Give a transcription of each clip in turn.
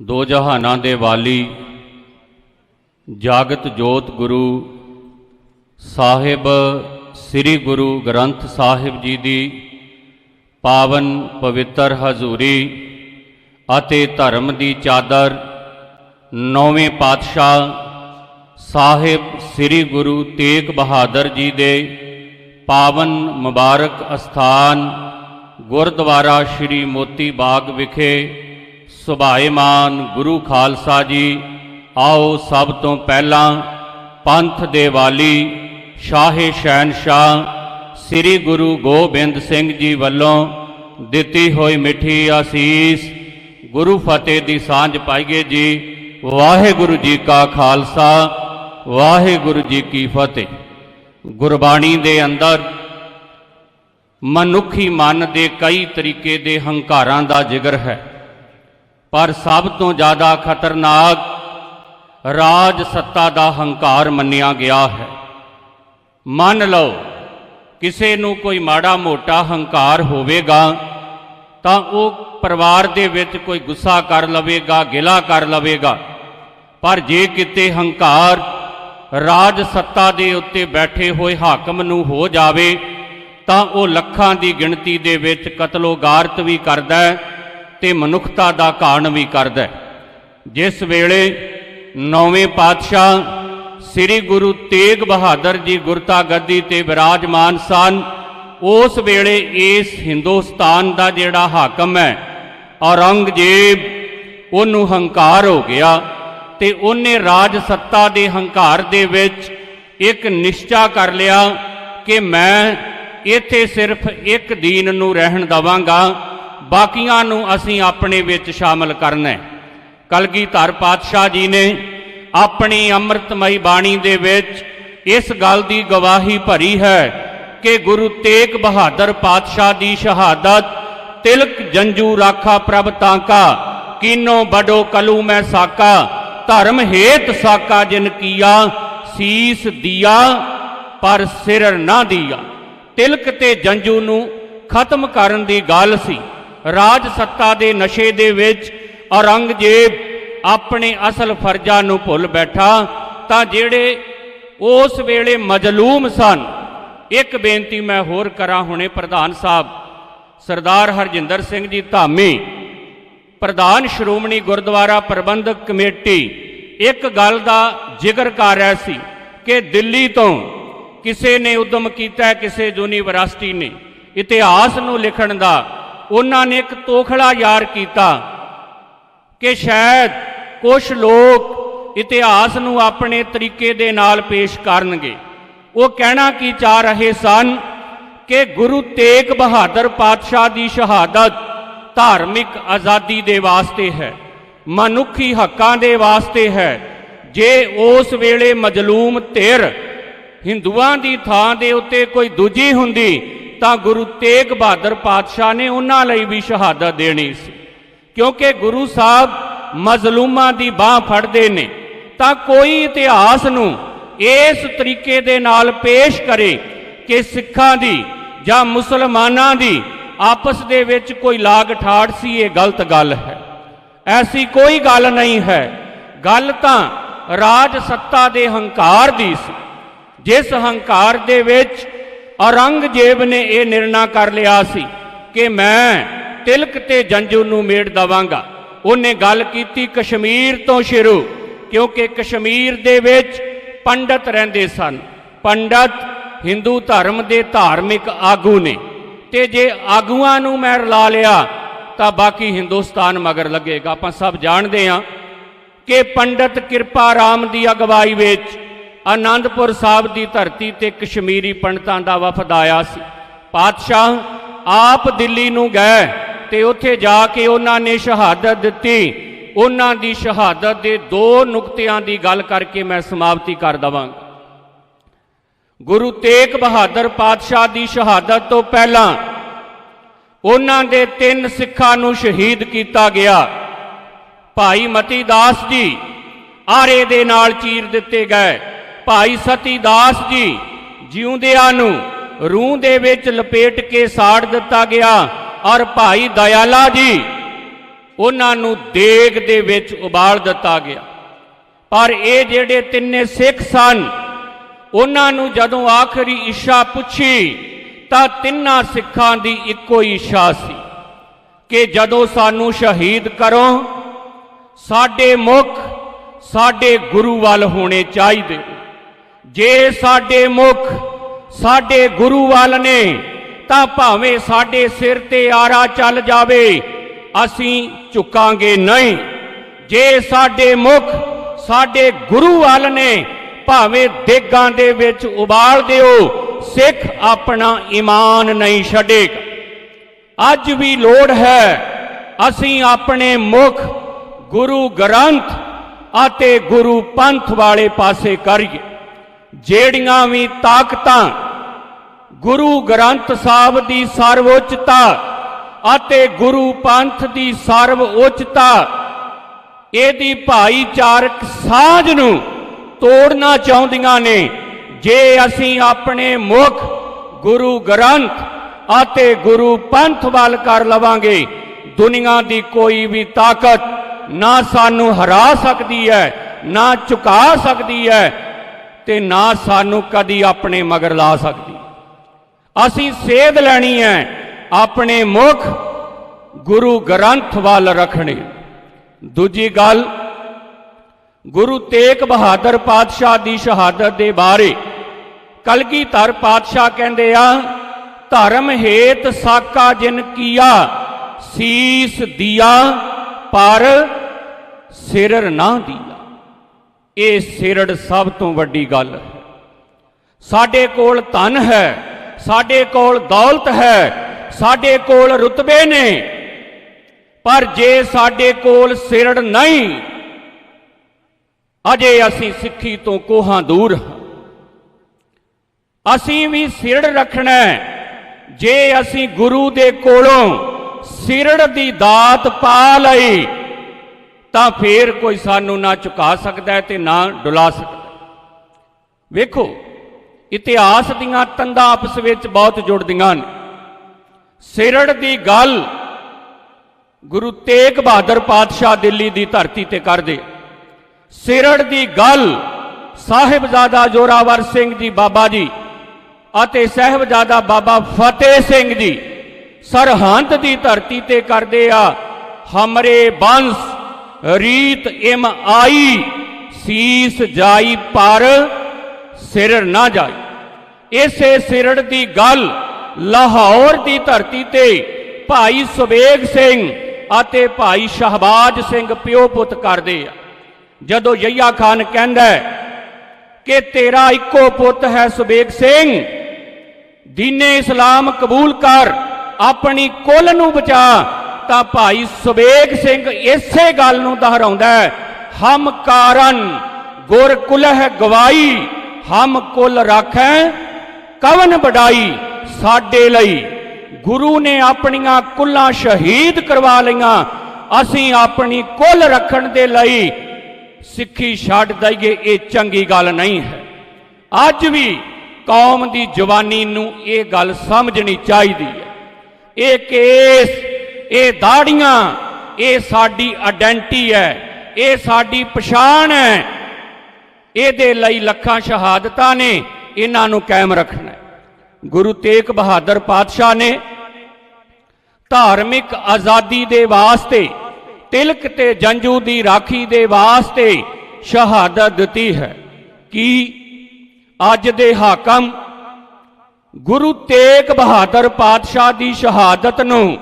ਦੋ ਜਹਾਨਾਂ ਦੇ ਵਾਲੀ, ਜਾਗਤ ਜੋਤ ਗੁਰੂ ਸਾਹਿਬ, ਸ੍ਰੀ ਗੁਰੂ ਗ੍ਰੰਥ ਸਾਹਿਬ ਜੀ ਦੀ ਪਾਵਨ ਪਵਿੱਤਰ ਹਜ਼ੂਰੀ ਅਤੇ ਧਰਮ ਦੀ ਚਾਦਰ, ਨੌਵੇਂ ਪਾਤਸ਼ਾਹ ਸਾਹਿਬ ਸ੍ਰੀ ਗੁਰੂ ਤੇਗ ਬਹਾਦਰ ਜੀ ਦੇ ਪਾਵਨ ਮੁਬਾਰਕ ਅਸਥਾਨ ਗੁਰਦੁਆਰਾ ਸ੍ਰੀ ਮੋਤੀ ਬਾਗ ਵਿਖੇ ਸੁਭਾਏਮਾਨ ਗੁਰੂ ਖਾਲਸਾ ਜੀ, ਆਓ ਸਭ ਤੋਂ ਪਹਿਲਾਂ ਪੰਥ ਦੇ ਵਾਲੀ ਸ਼ਾਹੇ ਸ਼ਹਿਨਸ਼ਾਹ ਸ੍ਰੀ ਗੁਰੂ ਗੋਬਿੰਦ ਸਿੰਘ ਜੀ ਵੱਲੋਂ ਦਿੱਤੀ ਹੋਈ ਮਿੱਠੀ ਆਸੀਸ ਗੁਰੂ ਫਤਿਹ ਦੀ ਸਾਂਝ ਪਾਈਏ ਜੀ। ਵਾਹਿਗੁਰੂ ਜੀ ਕਾ ਖਾਲਸਾ, ਵਾਹਿਗੁਰੂ ਜੀ ਕੀ ਫਤਿਹ। ਗੁਰਬਾਣੀ ਦੇ ਅੰਦਰ ਮਨੁੱਖੀ ਮਨ ਦੇ ਕਈ ਤਰੀਕੇ ਦੇ ਹੰਕਾਰਾਂ ਦਾ ਜ਼ਿਕਰ ਹੈ। ਪਰ ਸਭ ਤੋਂ ਜ਼ਿਆਦਾ ਖਤਰਨਾਕ ਰਾਜ ਸੱਤਾ ਦਾ ਹੰਕਾਰ ਮੰਨਿਆ ਗਿਆ ਹੈ। ਮੰਨ ਲਓ, ਕਿਸੇ ਨੂੰ ਕੋਈ ਮਾੜਾ ਮੋਟਾ ਹੰਕਾਰ ਹੋਵੇਗਾ, ਤਾਂ ਉਹ ਪਰਿਵਾਰ ਦੇ ਵਿੱਚ ਕੋਈ ਗੁੱਸਾ ਕਰ ਲਵੇਗਾ, ਗਿਲਾ ਕਰ ਲਵੇਗਾ। ਪਰ ਜੇ ਕਿਤੇ ਹੰਕਾਰ ਰਾਜ ਸੱਤਾ ਦੇ ਉੱਤੇ ਬੈਠੇ ਹੋਏ ਹਾਕਮ ਨੂੰ ਹੋ ਜਾਵੇ, ਤਾਂ ਉਹ ਲੱਖਾਂ ਦੀ ਗਿਣਤੀ ਦੇ ਵਿੱਚ ਕਤਲੋਗਾਰਤ ਵੀ ਕਰਦਾ ਹੈ ਤੇ ਮਨੁੱਖਤਾ ਦਾ ਕਾਣ ਵੀ ਕਰਦਾ ਹੈ। ਜਿਸ ਵੇਲੇ ਨੌਵੇਂ ਪਾਤਸ਼ਾਹ ਸ੍ਰੀ ਗੁਰੂ ਤੇਗ ਬਹਾਦਰ ਜੀ ਗੁਰਤਾ ਗੱਦੀ ਤੇ ਵਿਰਾਜਮਾਨ ਸਨ, ਉਸ ਵੇਲੇ ਇਸ ਹਿੰਦੁਸਤਾਨ ਦਾ ਜਿਹੜਾ ਹਾਕਮ ਹੈ, ਔਰੰਗਜ਼ੇਬ, ਉਹਨੂੰ ਹੰਕਾਰ ਹੋ ਗਿਆ ਤੇ ਉਹਨੇ ਰਾਜ ਸੱਤਾ ਦੇ ਹੰਕਾਰ ਦੇ ਵਿੱਚ ਇੱਕ ਨਿਸ਼ਚਾ ਕਰ ਲਿਆ ਕਿ ਮੈਂ ਇੱਥੇ ਸਿਰਫ ਇੱਕ ਦੀਨ ਨੂੰ ਰਹਿਣ ਦਵਾਂਗਾ। ਬਾਕੀਆਂ ਨੂੰ ਅਸੀਂ ਆਪਣੇ ਵਿੱਚ ਸ਼ਾਮਲ ਕਰਨਾ ਹੈ। ਕਲਗੀਧਰ ਪਾਤਸ਼ਾਹ ਜੀ ਨੇ ਆਪਣੀ ਅੰਮ੍ਰਿਤਮਈ ਬਾਣੀ ਦੇ ਵਿੱਚ ਇਸ ਗੱਲ ਦੀ ਗਵਾਹੀ ਭਰੀ ਹੈ ਕਿ ਗੁਰੂ ਤੇਗ ਬਹਾਦਰ ਪਾਤਸ਼ਾਹ ਦੀ ਸ਼ਹਾਦਤ ਤਿਲਕ ਜੰਜੂ ਰਾਖਾ ਪ੍ਰਭ ਤਾਂਕਾ, ਕੀਨੋ ਬਡੋ ਕਲੂ ਮੈਂ ਸਾਕਾ, ਧਰਮ ਹੇਤ ਸਾਕਾ ਜਿਨ ਕੀਆ, ਸੀਸ ਦਿਆ, ਪਰ ਸਿਰ ਨਾ ਦਿਆ। ਤਿਲਕ ਤੇ ਜੰਜੂ ਨੂੰ ਖਤਮ ਕਰਨ ਦੀ ਗੱਲ ਸੀ। ਰਾਜ ਸੱਤਾ ਦੇ ਨਸ਼ੇ ਦੇ ਵਿੱਚ ਔਰੰਗਜ਼ੇਬ ਆਪਣੇ ਅਸਲ ਫਰਜ਼ਾਂ ਨੂੰ ਭੁੱਲ ਬੈਠਾ, ਤਾਂ ਜਿਹੜੇ ਉਸ ਵੇਲੇ ਮਜਲੂਮ ਸਨ, ਇੱਕ ਬੇਨਤੀ ਮੈਂ ਹੋਰ ਕਰਾਂ ਹੁਣੇ ਪ੍ਰਧਾਨ ਸਾਹਿਬ, ਸਰਦਾਰ ਹਰਜਿੰਦਰ ਸਿੰਘ ਜੀ ਧਾਮੀ, ਪ੍ਰਧਾਨ ਸ਼੍ਰੋਮਣੀ ਗੁਰਦੁਆਰਾ ਪ੍ਰਬੰਧਕ ਕਮੇਟੀ, ਇੱਕ ਗੱਲ ਦਾ ਜ਼ਿਕਰ ਕਰ ਰਿਹਾ ਸੀ ਕਿ ਦਿੱਲੀ ਤੋਂ ਕਿਸੇ ਨੇ ਉਦਮ ਕੀਤਾ, ਕਿਸੇ ਯੂਨੀਵਰਸਿਟੀ ਨੇ, ਇਤਿਹਾਸ ਨੂੰ ਲਿਖਣ ਦਾ ਉਹਨਾਂ ਨੇ ਇੱਕ ਤੋਖੜਾ ਯਾਰ ਕੀਤਾ ਕਿ ਸ਼ਾਇਦ ਕੁਝ ਲੋਕ ਇਤਿਹਾਸ ਨੂੰ ਆਪਣੇ ਤਰੀਕੇ ਦੇ ਨਾਲ ਪੇਸ਼ ਕਰਨਗੇ। ਉਹ ਕਹਿਣਾ ਕੀ ਚਾਹ ਰਹੇ ਸਨ ਕਿ ਗੁਰੂ ਤੇਗ ਬਹਾਦਰ ਪਾਤਸ਼ਾਹ ਦੀ ਸ਼ਹਾਦਤ ਧਾਰਮਿਕ ਆਜ਼ਾਦੀ ਦੇ ਵਾਸਤੇ ਹੈ, ਮਨੁੱਖੀ ਹੱਕਾਂ ਦੇ ਵਾਸਤੇ ਹੈ। ਜੇ ਉਸ ਵੇਲੇ ਮਜਲੂਮ ਧਿਰ ਹਿੰਦੂਆਂ ਦੀ ਥਾਂ ਦੇ ਉੱਤੇ ਕੋਈ ਦੂਜੀ ਹੁੰਦੀ ਤਾਂ ਗੁਰੂ ਤੇਗ ਬਹਾਦਰ ਪਾਤਸ਼ਾਹ ਨੇ ਉਹਨਾਂ ਲਈ ਵੀ ਸ਼ਹਾਦਤ ਦੇਣੀ ਸੀ। ਕਿਉਂਕਿ ਗੁਰੂ ਸਾਹਿਬ ਮਜ਼ਲੂਮਾਂ ਦੀ ਬਾਹ ਫੜਦੇ ਨੇ, ਤਾਂ ਕੋਈ ਇਤਿਹਾਸ ਨੂੰ ਇਸ ਤਰੀਕੇ ਦੇ ਨਾਲ ਪੇਸ਼ ਕਰੇ ਕਿ ਸਿੱਖਾਂ ਦੀ ਜਾਂ ਮੁਸਲਮਾਨਾਂ ਦੀ ਆਪਸ ਦੇ ਵਿੱਚ ਕੋਈ ਲਾਗ ਠਾੜ ਸੀ, ਇਹ ਗਲਤ ਗੱਲ ਹੈ। ਐਸੀ ਕੋਈ ਗੱਲ ਨਹੀਂ ਹੈ। ਗੱਲ ਤਾਂ ਰਾਜ ਸੱਤਾ ਦੇ ਹੰਕਾਰ ਦੀ ਸੀ। ਜਿਸ ਹੰਕਾਰ ਦੇ ਵਿੱਚ ਔਰੰਗਜ਼ੇਬ ਨੇ ਇਹ ਨਿਰਣਾ ਕਰ ਲਿਆ ਸੀ ਕਿ ਮੈਂ ਤਿਲਕ ਤੇ ਜੰਜੂ ਨੂੰ ਮੇੜ ਦਵਾਂਗਾ। ਉਹਨੇ ਗੱਲ ਕੀਤੀ ਕਸ਼ਮੀਰ ਤੋਂ ਸ਼ੁਰੂ, ਕਿਉਂਕਿ ਕਸ਼ਮੀਰ ਦੇ ਵਿੱਚ ਪੰਡਤ ਰਹਿੰਦੇ ਸਨ। ਪੰਡਤ ਹਿੰਦੂ ਧਰਮ ਦੇ ਧਾਰਮਿਕ ਆਗੂ ਨੇ ਤੇ ਜੇ ਆਗੂਆਂ ਨੂੰ ਮੈਂ ਰਲਾ ਲਿਆ, ਤਾਂ ਬਾਕੀ ਹਿੰਦੁਸਤਾਨ ਮਗਰ ਲੱਗੇਗਾ। ਆਪਾਂ ਸਭ ਜਾਣਦੇ ਹਾਂ ਕਿ ਪੰਡਤ ਕਿਰਪਾ ਰਾਮ ਦੀ ਅਗਵਾਈ ਵਿੱਚ ਆਨੰਦਪੁਰ ਸਾਹਿਬ ਦੀ ਧਰਤੀ ਤੇ ਕਸ਼ਮੀਰੀ ਪੰਡਤਾਂ ਦਾ ਵਫਦ ਆਇਆ ਸੀ। ਪਾਤਸ਼ਾਹ, ਆਪ ਦਿੱਲੀ ਨੂੰ ਗਏ ਤੇ ਉੱਥੇ ਜਾ ਕੇ ਉਹਨਾਂ ਨੇ ਸ਼ਹਾਦਤ ਦਿੱਤੀ। ਉਹਨਾਂ ਦੀ ਸ਼ਹਾਦਤ ਦੇ ਦੋ ਨੁਕਤਿਆਂ ਦੀ ਗੱਲ ਕਰਕੇ ਮੈਂ ਸਮਾਪਤੀ ਕਰ ਦਵਾਂਗਾ। ਗੁਰੂ ਤੇਗ ਬਹਾਦਰ ਪਾਤਸ਼ਾਹ ਦੀ ਸ਼ਹਾਦਤ ਤੋਂ ਪਹਿਲਾਂ ਉਹਨਾਂ ਦੇ ਤਿੰਨ ਸਿੱਖਾਂ ਨੂੰ ਸ਼ਹੀਦ ਕੀਤਾ ਗਿਆ। ਭਾਈ ਮਤੀ ਦਾਸ ਜੀ ਆਰੇ ਦੇ ਨਾਲ ਚੀਰ ਦਿੱਤੇ ਗਏ। ਭਾਈ ਸਤੀ ਦਾਸ ਜੀ, ਜਿਉਂਦਿਆਂ ਨੂੰ ਰੂਹ ਦੇ ਵਿੱਚ ਲਪੇਟ ਕੇ ਸਾੜ ਦਿੱਤਾ ਗਿਆ। ਔਰ ਭਾਈ ਦਇਆਲਾ ਜੀ, ਉਹਨਾਂ ਨੂੰ ਦੇਗ ਦੇ ਵਿੱਚ ਉਬਾਲ ਦਿੱਤਾ ਗਿਆ। ਪਰ ਇਹ ਜਿਹੜੇ ਤਿੰਨੇ ਸਿੱਖ ਸਨ, ਉਹਨਾਂ ਨੂੰ ਜਦੋਂ ਆਖਰੀ ਇੱਛਾ ਪੁੱਛੀ, ਤਾਂ ਤਿੰਨਾਂ ਸਿੱਖਾਂ ਦੀ ਇੱਕੋ ਹੀ ਇੱਛਾ ਸੀ ਕਿ ਜਦੋਂ ਸਾਨੂੰ ਸ਼ਹੀਦ ਕਰੋ, ਸਾਡੇ ਮੁਖ, ਸਾਡੇ ਗੁਰੂ ਵੱਲ ਹੋਣੇ ਚਾਹੀਦੇ। ਜੇ ਸਾਡੇ ਮੁਖ, ਸਾਡੇ ਗੁਰੂ ਵੱਲ ਨੇ, ਤਾਂ ਭਾਵੇਂ ਸਾਡੇ ਸਿਰ ਤੇ ਆਰਾ ਚੱਲ ਜਾਵੇ, ਅਸੀਂ ਝੁਕਾਂਗੇ ਨਹੀਂ। ਜੇ ਸਾਡੇ ਮੁਖ, ਸਾਡੇ ਗੁਰੂ ਵੱਲ ਨੇ, ਭਾਵੇਂ ਦੇਗਾਂ ਦੇ ਵਿੱਚ ਉਬਾਲ ਦਿਓ, ਸਿੱਖ ਆਪਣਾ ਈਮਾਨ ਨਹੀਂ ਛੱਡੇਗਾ। ਅੱਜ ਵੀ ਲੋੜ ਹੈ, ਅਸੀਂ ਆਪਣੇ ਮੁਖ, ਗੁਰੂ ਗ੍ਰੰਥ ਅਤੇ ਗੁਰੂ ਪੰਥ ਵਾਲੇ ਪਾਸੇ ਕਰੀਏ। ਜਿਹੜੀਆਂ ਵੀ ਤਾਕਤਾਂ ਗੁਰੂ ਗ੍ਰੰਥ ਸਾਹਿਬ ਦੀ ਸਰਵਉੱਚਤਾ ਅਤੇ ਗੁਰੂ ਪੰਥ ਦੀ ਸਰਵਉੱਚਤਾ, ਇਹਦੀ ਭਾਈਚਾਰਕ ਸਾਂਝ ਨੂੰ ਤੋੜਨਾ ਚਾਹੁੰਦੀਆਂ ਨੇ। ਜੇ ਅਸੀਂ ਆਪਣੇ ਮੁਖ ਗੁਰੂ ਗ੍ਰੰਥ ਅਤੇ ਗੁਰੂ ਪੰਥ ਵੱਲ ਕਰ ਲਵਾਂਗੇ, ਦੁਨੀਆ ਦੀ ਕੋਈ ਵੀ ਤਾਕਤ ਨਾ ਸਾਨੂੰ ਹਰਾ ਸਕਦੀ ਹੈ, ਨਾ ਝੁਕਾ ਸਕਦੀ ਹੈ ਤੇ ਨਾ ਸਾਨੂੰ ਕਦੀ ਆਪਣੇ ਮਗਰ ਲਾ ਸਕਦੀ। ਅਸੀਂ ਸੇਧ ਲੈਣੀ ਹੈ ਆਪਣੇ ਮੁਖ ਗੁਰੂ ਗ੍ਰੰਥ ਵੱਲ ਰੱਖਣੇ। ਦੂਜੀ ਗੱਲ, ਗੁਰੂ ਤੇਗ ਬਹਾਦਰ ਪਾਤਸ਼ਾਹ ਦੀ ਸ਼ਹਾਦਤ ਦੇ ਬਾਰੇ ਕਲਗੀਧਰ ਪਾਤਸ਼ਾਹ ਕਹਿੰਦੇ ਆ, ਧਰਮ ਹੇਤ ਸਾਕਾ ਜਿਨ ਕੀਆ, ਸੀਸ ਦਿਆ, ਪਰ ਸਿਰ ਨਾ ਦੀਆ। ਇਹ ਸਿਰੜ ਸਭ ਤੋਂ ਵੱਡੀ ਗੱਲ। ਹੈ ਸਾਡੇ ਕੋਲ ਧਨ ਹੈ, ਸਾਡੇ ਕੋਲ ਦੌਲਤ ਹੈ, ਸਾਡੇ ਕੋਲ ਰੁਤਬੇ ਨੇ। ਪਰ ਜੇ ਸਾਡੇ ਕੋਲ ਸਿਰੜ ਨਹੀਂ, ਅਜੇ ਅਸੀਂ ਸਿੱਖੀ ਤੋਂ ਕੋਹਾਂ ਦੂਰ ਹਾਂ। ਅਸੀਂ ਵੀ ਸਿਰੜ ਰੱਖਣਾ ਜੇ ਅਸੀਂ ਗੁਰੂ ਦੇ ਕੋਲੋਂ ਸਿਰੜ ਦੀ ਦਾਤ ਪਾ ਲਈ ਤਾਂ ਫੇਰ ਕੋਈ ਸਾਨੂੰ ਨਾ ਝੁਕਾ ਸਕਦਾ ਹੈ ਤੇ ਨਾ ਡੁਲਾ ਸਕਦਾ। ਵੇਖੋ, ਇਤਿਹਾਸ ਦੀਆਂ ਤੰਦਾਂ ਆਪਸ ਵਿੱਚ ਬਹੁਤ ਜੁੜਦੀਆਂ ਨੇ ਸਿਰੜ ਦੀ ਗੱਲ ਗੁਰੂ ਤੇਗ ਬਹਾਦਰ ਪਾਤਸ਼ਾਹ ਦਿੱਲੀ ਦੀ ਧਰਤੀ ਤੇ ਕਰਦੇ। ਸਿਰੜ ਦੀ ਗੱਲ ਸਾਹਿਬਜ਼ਾਦਾ ਜੋਰਾਵਰ ਸਿੰਘ ਜੀ ਬਾਬਾ ਜੀ ਅਤੇ ਸਹਿਬਜ਼ਾਦਾ ਬਾਬਾ ਫਤਿਹ ਸਿੰਘ ਜੀ ਸਰਹੰਦ ਦੀ ਧਰਤੀ ਤੇ ਕਰਦੇ ਆ ਹਮਰੇ ਬੰਸ। ਰੀਤ ਇਮ ਆਈ, ਸੀਸ ਜਾਈ ਪਰ ਸਿਰ ਨਾ ਜਾਈ। ਇਸੇ ਸਿਰੜ ਦੀ ਗੱਲ ਲਾਹੌਰ ਦੀ ਧਰਤੀ ਤੇ ਭਾਈ ਸੁਬੇਗ ਸਿੰਘ ਅਤੇ ਭਾਈ ਸ਼ਹਬਾਜ ਸਿੰਘ ਪਿਓ ਪੁੱਤ ਕਰਦੇ ਆ। ਜਦੋਂ ਯਈਆ ਖਾਨ ਕਹਿੰਦਾ ਕਿ ਤੇਰਾ ਇੱਕੋ ਪੁੱਤ ਹੈ ਸੁਬੇਗ ਸਿੰਘ, ਦੀਨੇ ਇਸਲਾਮ ਕਬੂਲ ਕਰ, ਆਪਣੀ ਕੁੱਲ ਨੂੰ ਬਚਾ ਤਾਂ ਭਾਈ ਸੁਬੇਗ ਸਿੰਘ ਇਸੇ ਗੱਲ ਨੂੰ ਦੁਹਰਾਉਂਦਾ ਹੈ। ਹਮ ਕਾਰਨ ਗੁਰ ਕੁਲਹ ਗਵਾਈ, ਹਮ ਕੁਲ ਰਾਖੈ ਕਵਨ ਬਡਾਈ ਸਾਡੇ ਲਈ ਗੁਰੂ ਨੇ ਆਪਣੀਆਂ ਕੁੱਲਾਂ ਸ਼ਹੀਦ ਕਰਵਾ ਲਈਆਂ। ਅਸੀਂ ਆਪਣੀ ਕੁੱਲ ਰੱਖਣ ਦੇ ਲਈ ਸਿੱਖੀ ਛੱਡ ਦਈਏ, ਇਹ ਚੰਗੀ ਗੱਲ ਨਹੀਂ ਹੈ। ਅੱਜ ਵੀ ਕੌਮ ਦੀ ਜਵਾਨੀ ਨੂੰ ਇਹ ਗੱਲ ਸਮਝਣੀ ਚਾਹੀਦੀ ਹੈ। ਇਹ ਕੇਸ ਇਹ ਦਾੜੀਆਂ, ਇਹ ਸਾਡੀ ਆਇਡੈਂਟੀ ਹੈ, ਇਹ ਸਾਡੀ ਪਛਾਣ ਹੈ। ਇਹਦੇ ਲਈ ਲੱਖਾਂ ਸ਼ਹਾਦਤਾਂ ਨੇ, ਇਹਨਾਂ ਨੂੰ ਕਾਇਮ ਰੱਖਣਾ ਗੁਰੂ ਤੇਗ ਬਹਾਦਰ ਪਾਤਸ਼ਾਹ ਨੇ ਧਾਰਮਿਕ ਆਜ਼ਾਦੀ ਦੇ ਵਾਸਤੇ, ਤਿਲਕ ਤੇ ਜੰਜੂ ਦੀ ਰਾਖੀ ਦੇ ਵਾਸਤੇ ਸ਼ਹਾਦਤ ਦਿੱਤੀ ਹੈ ਕਿ ਅੱਜ ਦੇ ਹਾਕਮ ਗੁਰੂ ਤੇਗ ਬਹਾਦਰ ਪਾਤਸ਼ਾਹ ਦੀ ਸ਼ਹਾਦਤ ਨੂੰ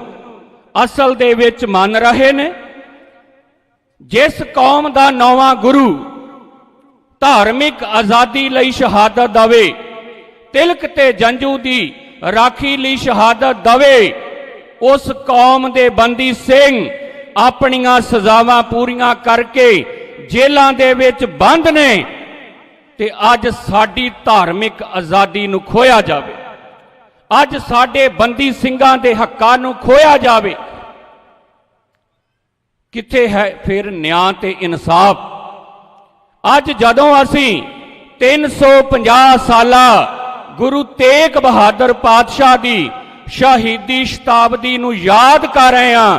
ਅਸਲ ਦੇ ਵਿੱਚ ਮੰਨ ਰਹੇ ਨੇ, ਜਿਸ ਕੌਮ ਦਾ ਨੌਵਾਂ ਗੁਰੂ ਧਾਰਮਿਕ ਆਜ਼ਾਦੀ ਲਈ ਸ਼ਹਾਦਤ ਦਵੇ, ਤਿਲਕ ਤੇ ਜੰਜੂ ਦੀ ਰਾਖੀ ਲਈ ਸ਼ਹਾਦਤ ਦਵੇ, ਉਸ ਕੌਮ ਦੇ ਬੰਦੀ ਸਿੰਘ ਆਪਣੀਆਂ ਸਜ਼ਾਵਾਂ ਪੂਰੀਆਂ ਕਰਕੇ ਜੇਲ੍ਹਾਂ ਦੇ ਵਿੱਚ ਬੰਦ ਨੇ ਤੇ ਅੱਜ ਸਾਡੀ ਧਾਰਮਿਕ ਆਜ਼ਾਦੀ ਨੂੰ ਖੋਇਆ ਜਾਵੇ। ਅੱਜ ਸਾਡੇ ਬੰਦੀ ਸਿੰਘਾਂ ਦੇ ਹੱਕਾਂ ਨੂੰ ਖੋਇਆ ਜਾਵੇ। ਕਿੱਥੇ ਹੈ ਫਿਰ ਨਿਆਂ ਤੇ ਇਨਸਾਫ? ਅੱਜ ਜਦੋਂ ਅਸੀਂ 350 ਸਾਲਾ ਗੁਰੂ ਤੇਗ ਬਹਾਦਰ ਪਾਤਸ਼ਾਹ ਦੀ ਸ਼ਹੀਦੀ ਸ਼ਤਾਬਦੀ ਨੂੰ ਯਾਦ ਕਰ ਰਹੇ ਹਾਂ,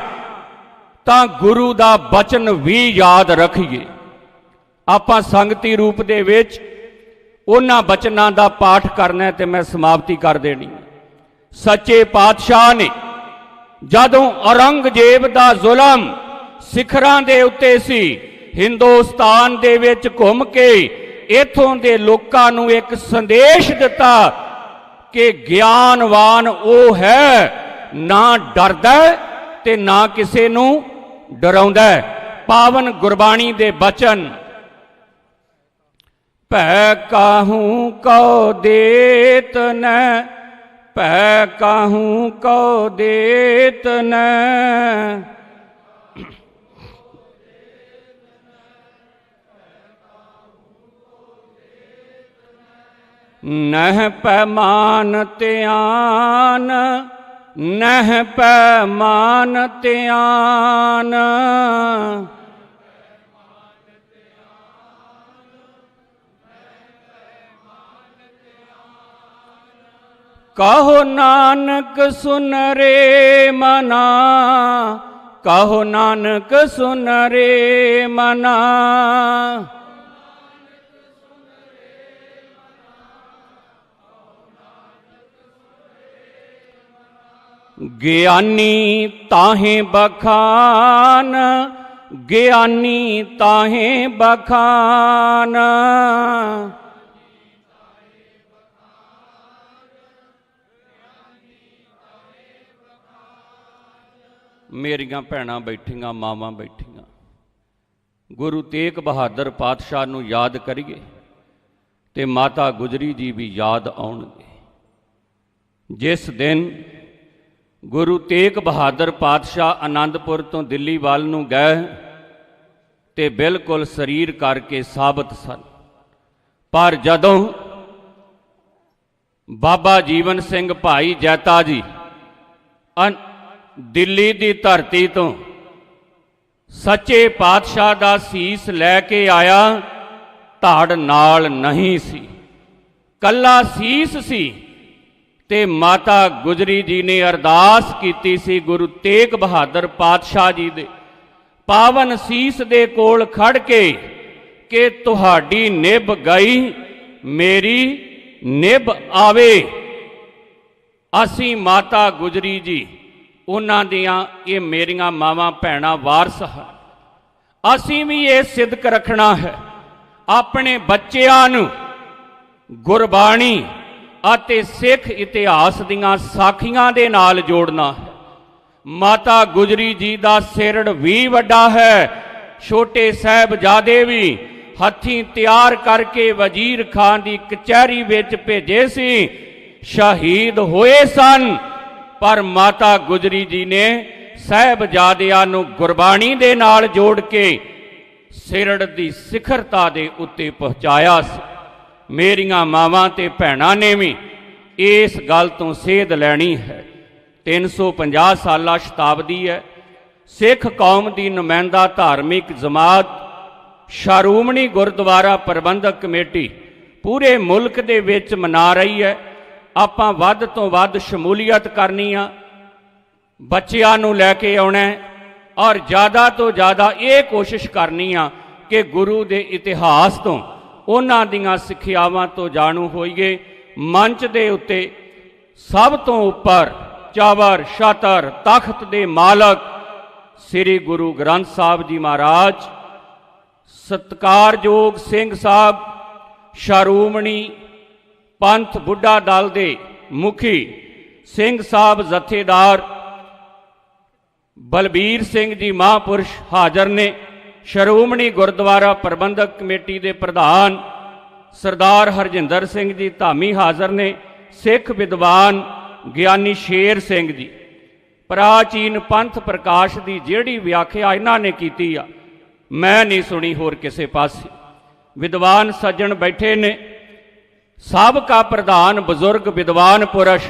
ਤਾਂ ਗੁਰੂ ਦਾ ਬਚਨ ਵੀ ਯਾਦ ਰੱਖੀਏ। ਆਪਾਂ ਸੰਗਤੀ ਰੂਪ ਦੇ ਵਿੱਚ ਉਹਨਾਂ ਬਚਨਾਂ ਦਾ ਪਾਠ ਕਰਨਾ ਹੈ ਤੇ ਮੈਂ ਸਮਾਪਤੀ ਕਰ ਦੇਣੀ ਸੱਚੇ ਪਾਤਸ਼ਾਹ ਨੇ। ਜਦੋਂ ਔਰੰਗਜ਼ੇਬ ਦਾ ਜ਼ੁਲਮ ਸਿਖਰਾਂ ਦੇ ਉੱਤੇ ਸੀ, ਹਿੰਦੁਸਤਾਨ ਦੇ ਵਿੱਚ ਘੁੰਮ ਕੇ ਇਥੋਂ ਦੇ ਲੋਕਾਂ ਨੂੰ ਇੱਕ ਸੰਦੇਸ਼ ਦਿੱਤਾ ਕਿ ਗਿਆਨਵਾਨ ਉਹ ਹੈ, ਨਾ ਡਰਦਾ ਤੇ ਨਾ ਕਿਸੇ ਨੂੰ ਡਰਾਉਂਦਾ। ਪਾਵਨ ਗੁਰਬਾਣੀ ਦੇ ਬਚਨ, ਭੈ ਕਾਹੂ ਕਉ ਦੇਤ ਨ ਭੈ ਕਾਹੂ ਕਉ ਦੇਤ ਨ। ਨਹਿ ਪੈਮਾਨ ਧਿਆਨ ਨਹਿ ਪੈਮਾਨ ਧਿਆਨ। ਕਹੋ ਨਾਨਕ ਸੁਨ ਰੇ ਮਨਾ, ਕਹੋ ਨਾਨਕ ਸੁਨ ਰੇ ਮਨਾ। ਗਿਆਨੀ ਤਾਹੇ ਬਖਾਨ, ਗਿਆਨੀ ਤਾਹੇ ਬਖਾਨ। ਮੇਰੀਆਂ ਭੈਣਾਂ ਬੈਠੀਆਂ, ਮਾਵਾਂ ਬੈਠੀਆਂ। ਗੁਰੂ ਤੇਗ ਬਹਾਦਰ ਪਾਤਸ਼ਾਹ ਨੂੰ ਯਾਦ ਕਰੀਏ ਤੇ ਮਾਤਾ ਗੁਜਰੀ ਜੀ ਵੀ ਯਾਦ ਆਉਣਗੇ। ਜਿਸ ਦਿਨ ਗੁਰੂ ਤੇਗ ਬਹਾਦਰ ਪਾਤਸ਼ਾਹ ਆਨੰਦਪੁਰ ਤੋਂ ਦਿੱਲੀ ਵੱਲ ਨੂੰ ਗਏ ਤੇ ਬਿਲਕੁਲ ਸਰੀਰ ਕਰਕੇ ਸਾਬਤ ਸਨ। ਪਰ ਜਦੋਂ ਬਾਬਾ ਜੀਵਨ ਸਿੰਘ ਭਾਈ ਜੈਤਾ ਜੀ ਅਨ ਦਿੱਲੀ ਦੀ ਧਰਤੀ ਤੋਂ ਸੱਚੇ ਪਾਤਸ਼ਾਹ ਦਾ ਸੀਸ ਲੈ ਕੇ ਆਇਆ, ਧੜ ਨਾਲ ਨਹੀਂ ਸੀ। ਕੱਲਾ ਸੀਸ ਸੀ ਤੇ ਮਾਤਾ ਗੁਜਰੀ ਜੀ ਨੇ ਅਰਦਾਸ ਕੀਤੀ ਸੀ ਗੁਰੂ ਤੇਗ ਬਹਾਦਰ ਪਾਤਸ਼ਾਹ ਜੀ ਦੇ। ਪਾਵਨ ਸੀਸ ਦੇ ਕੋਲ ਖੜ ਕੇ ਕਿ ਤੁਹਾਡੀ ਨਿਭ ਗਈ, ਮੇਰੀ ਨਿਭ ਆਵੇ। ਅਸੀਂ ਮਾਤਾ ਗੁਜਰੀ ਜੀ ਉਹਨਾਂ ਦੀਆਂ ਇਹ ਮੇਰੀਆਂ ਮਾਵਾਂ ਭੈਣਾਂ ਵਾਰਸ ਹਨ। ਅਸੀਂ ਵੀ ਇਹ ਸਿੱਧਕ ਰੱਖਣਾ ਹੈ। ਆਪਣੇ ਬੱਚਿਆਂ ਨੂੰ ਗੁਰਬਾਣੀ ਅਤੇ ਸਿੱਖ ਇਤਿਹਾਸ ਦੀਆਂ ਸਾਖੀਆਂ ਦੇ ਨਾਲ ਜੋੜਨਾ ਹੈ। ਮਾਤਾ ਗੁਜਰੀ ਜੀ ਦਾ ਸਿਰੜ ਵੀ ਵੱਡਾ ਹੈ। ਛੋਟੇ ਸਾਹਿਬਜ਼ਾਦੇ ਵੀ ਹੱਥੀਂ ਤਿਆਰ ਕਰਕੇ ਵਜ਼ੀਰ ਖਾਨ ਦੀ ਕਚਹਿਰੀ ਵਿੱਚ ਭੇਜੇ ਸੀ। ਸ਼ਹੀਦ ਹੋਏ ਸਨ। ਪਰ ਮਾਤਾ ਗੁਜਰੀ ਜੀ ਨੇ ਸਾਹਿਬਜ਼ਾਦਿਆਂ ਨੂੰ ਗੁਰਬਾਣੀ ਦੇ ਨਾਲ ਜੋੜ ਕੇ ਸਿਰੜ ਦੀ ਸਿਖਰਤਾ ਦੇ ਉੱਤੇ ਪਹੁੰਚਾਇਆ ਸੀ। ਮੇਰੀਆਂ ਮਾਵਾਂ ਤੇ ਭੈਣਾਂ ਨੇ ਵੀ ਇਸ ਗੱਲ ਤੋਂ ਸੇਧ ਲੈਣੀ ਹੈ। 350 ਸਾਲਾ ਸ਼ਤਾਬਦੀ ਹੈ। ਸਿੱਖ ਕੌਮ ਦੀ ਨੁਮਾਇੰਦਾ ਧਾਰਮਿਕ ਜਮਾਤ, ਸ਼ਾਰੂਮਣੀ ਗੁਰਦੁਆਰਾ ਪ੍ਰਬੰਧਕ ਕਮੇਟੀ ਪੂਰੇ ਮੁਲਕ ਦੇ ਵਿੱਚ ਮਨਾ ਰਹੀ ਹੈ। ਆਪਾਂ ਵੱਧ ਤੋਂ ਵੱਧ ਸ਼ਮੂਲੀਅਤ ਕਰਨੀ ਆ, ਬੱਚਿਆਂ ਨੂੰ ਲੈ ਕੇ ਆਉਣਾ ਔਰ ਜ਼ਿਆਦਾ ਤੋਂ ਜ਼ਿਆਦਾ ਇਹ ਕੋਸ਼ਿਸ਼ ਕਰਨੀ ਆ ਕਿ ਗੁਰੂ ਦੇ ਇਤਿਹਾਸ ਤੋਂ ਉਹਨਾਂ ਦੀਆਂ ਸਿੱਖਿਆਵਾਂ ਤੋਂ ਜਾਣੂ ਹੋਈਏ। ਮੰਚ ਦੇ ਉੱਤੇ ਸਭ ਤੋਂ ਉੱਪਰ ਚਾਵਰ, ਸ਼ਾਤਰ, ਤਖਤ ਦੇ ਮਾਲਕ ਸ੍ਰੀ ਗੁਰੂ ਗ੍ਰੰਥ ਸਾਹਿਬ ਜੀ ਮਹਾਰਾਜ, ਸਤਕਾਰਯੋਗ ਸਿੰਘ ਸਾਹਿਬ, ਸ਼ਾਰੂਮਣੀ ਪੰਥ ਬੁੱਢਾ ਦਲ ਦੇ ਮੁਖੀ ਸਿੰਘ ਸਾਹਿਬ ਜਥੇਦਾਰ ਬਲਬੀਰ ਸਿੰਘ ਜੀ ਮਹਾਂਪੁਰਸ਼ ਹਾਜ਼ਰ ਨੇ। ਸ਼੍ਰੋਮਣੀ ਗੁਰਦੁਆਰਾ ਪ੍ਰਬੰਧਕ ਕਮੇਟੀ ਦੇ ਪ੍ਰਧਾਨ ਸਰਦਾਰ ਹਰਜਿੰਦਰ ਸਿੰਘ ਜੀ ਧਾਮੀ ਹਾਜ਼ਰ ਨੇ। ਸਿੱਖ ਵਿਦਵਾਨ ਗਿਆਨੀ ਸ਼ੇਰ ਸਿੰਘ ਜੀ। ਪ੍ਰਾਚੀਨ ਪੰਥ ਪ੍ਰਕਾਸ਼ ਦੀ ਜਿਹੜੀ ਵਿਆਖਿਆ ਇਹਨਾਂ ਨੇ ਕੀਤੀ ਆ, ਮੈਂ ਨਹੀਂ ਸੁਣੀ ਹੋਰ ਕਿਸੇ ਪਾਸੇ। ਵਿਦਵਾਨ ਸੱਜਣ ਬੈਠੇ ਨੇ। ਸਾਬਕਾ ਪ੍ਰਧਾਨ, ਬਜ਼ੁਰਗ, ਵਿਦਵਾਨ ਪੁਰਸ਼,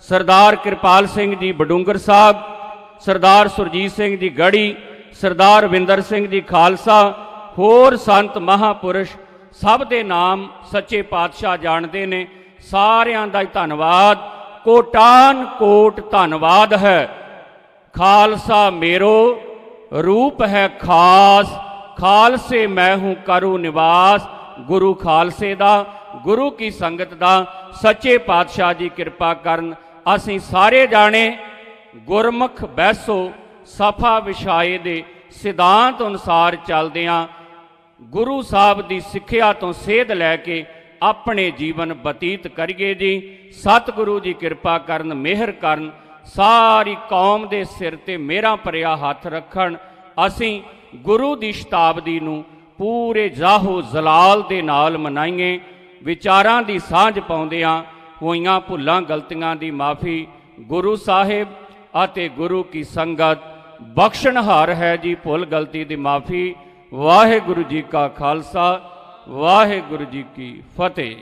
ਸਰਦਾਰ ਕਿਰਪਾਲ ਸਿੰਘ ਜੀ ਬਡੂੰਗਰ ਸਾਹਿਬ, ਸਰਦਾਰ ਸੁਰਜੀਤ ਸਿੰਘ ਜੀ ਗੜੀ, ਸਰਦਾਰ ਵਿੰਦਰ ਸਿੰਘ ਜੀ ਖਾਲਸਾ, ਹੋਰ ਸੰਤ ਮਹਾਪੁਰਸ਼, ਸਭ ਦੇ ਨਾਮ ਸੱਚੇ ਪਾਤਸ਼ਾਹ ਜਾਣਦੇ ਨੇ। ਸਾਰਿਆਂ ਦਾ ਹੀ ਧੰਨਵਾਦ। ਕੋਟਾਨ ਕੋਟ ਧੰਨਵਾਦ ਹੈ। ਖਾਲਸਾ ਮੇਰੋ, ਰੂਪ ਹੈ ਖਾਸ। ਖਾਲਸੇ ਮੈਂ ਹੂੰ ਕਰੂ ਨਿਵਾਸ। ਗੁਰੂ ਖਾਲਸੇ ਦਾ ਗੁਰੂ ਕੀ ਸੰਗਤ ਦਾ ਸੱਚੇ ਪਾਤਸ਼ਾਹ ਜੀ ਕਿਰਪਾ ਕਰਨ, ਅਸੀਂ ਸਾਰੇ ਜਾਣੇ ਗੁਰਮੁਖ ਬੈਸੋ ਸਫਾ ਵਿਛਾਏ ਦੇ ਸਿਧਾਂਤ ਅਨੁਸਾਰ ਚੱਲਦਿਆਂ ਗੁਰੂ ਸਾਹਿਬ ਦੀ ਸਿੱਖਿਆ ਤੋਂ ਸੇਧ ਲੈ ਕੇ ਆਪਣੇ ਜੀਵਨ ਬਤੀਤ ਕਰੀਏ ਜੀ। ਸਤਿਗੁਰੂ ਜੀ ਕਿਰਪਾ ਕਰਨ, ਮਿਹਰ ਕਰਨ, ਸਾਰੀ ਕੌਮ ਦੇ ਸਿਰ ਤੇ ਮੇਰਾ ਭਰਿਆ ਹੱਥ ਰੱਖਣ। ਅਸੀਂ ਗੁਰੂ ਦੀ ਸ਼ਤਾਬਦੀ ਨੂੰ ਪੂਰੇ ਜਾਹੋ ਜ਼ਲਾਲ ਦੇ ਨਾਲ ਮਨਾਈਏ। ਵਿਚਾਰਾਂ ਦੀ ਸਾਂਝ ਪਾਉਂਦਿਆਂ ਹੋਈਆਂ ਭੁੱਲਾਂ ਗਲਤੀਆਂ ਦੀ ਮਾਫੀ ਗੁਰੂ ਸਾਹਿਬ ਅਤੇ ਗੁਰੂ ਕੀ ਸੰਗਤ ਬਖਸ਼ਣਹਾਰ ਹੈ ਜੀ ਭੁੱਲ ਗਲਤੀ ਦੀ ਮਾਫੀ। ਵਾਹਿਗੁਰੂ ਜੀ ਕਾ ਖਾਲਸਾ, ਵਾਹਿਗੁਰੂ ਜੀ ਕੀ ਫਤਿਹ।